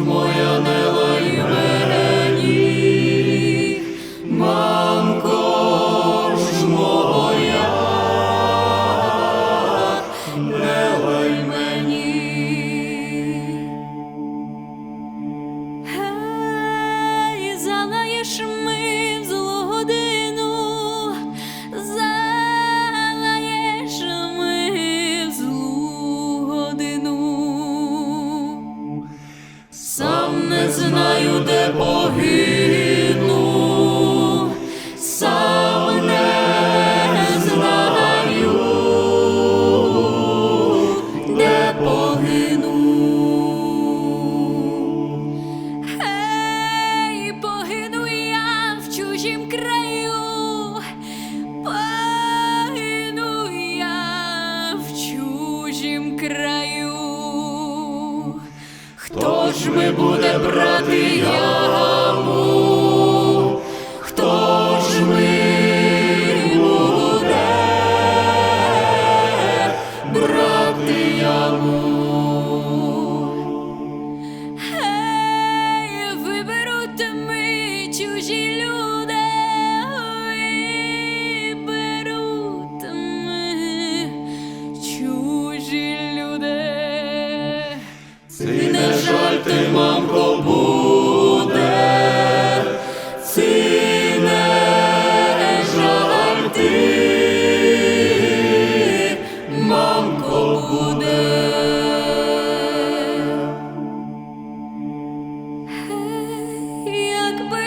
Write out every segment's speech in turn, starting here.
моя ми буде брати яму?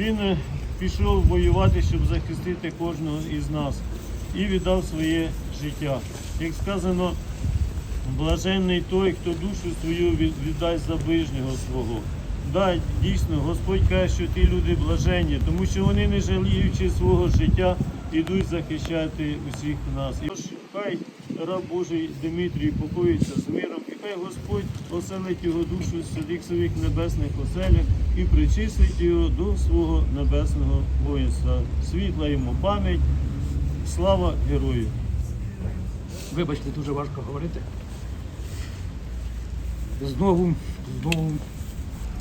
Він е, пішов воювати, щоб захистити кожного із нас і віддав своє життя. Як сказано, блаженний той, хто душу свою віддасть за ближнього свого. Да, дійсно, Господь каже, що ті люди блаженні, тому що вони, не жаліючи свого життя, ідуть захищати усіх нас. І хай раб Божий Дмитрій покоїться з миром, і хай Господь оселить його душу в своїх небесних оселях і причислить його до свого небесного воїнства. Світла йому пам'ять, слава герою! Вибачте, дуже важко говорити. Знову, знову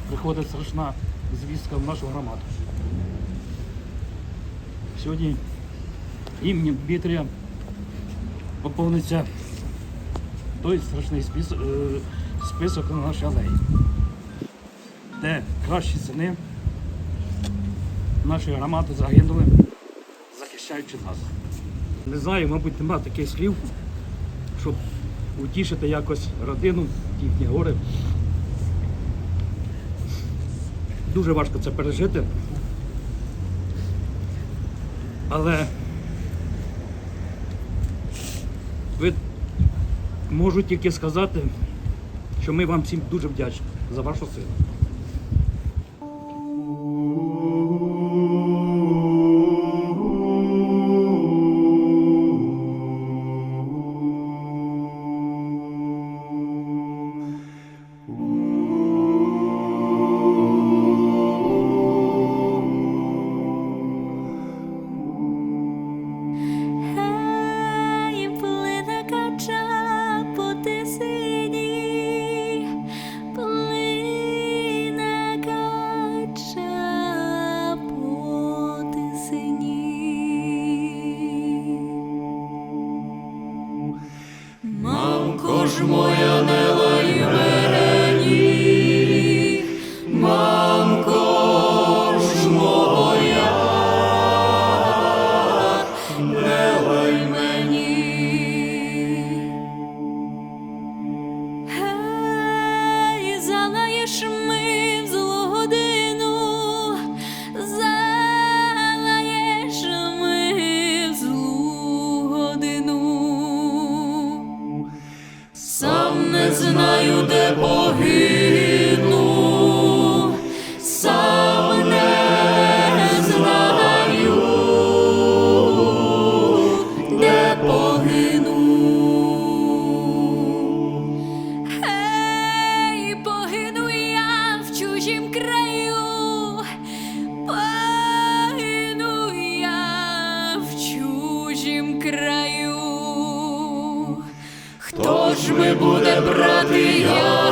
приходить страшна звістка в нашу громаду. Сьогодні імені Дмитрія поповниться той страшний список, список на нашій алеї, де кращі сини нашої громади загинули, захищаючи нас. Не знаю, мабуть, нема таких слів, щоб утішити якось родину, їхні гори. Дуже важко це пережити. Але ви можу тільки сказати, що ми вам всім дуже вдячні за вашу силу. uyanır. Знаю, Хто ж ми буде брати яму?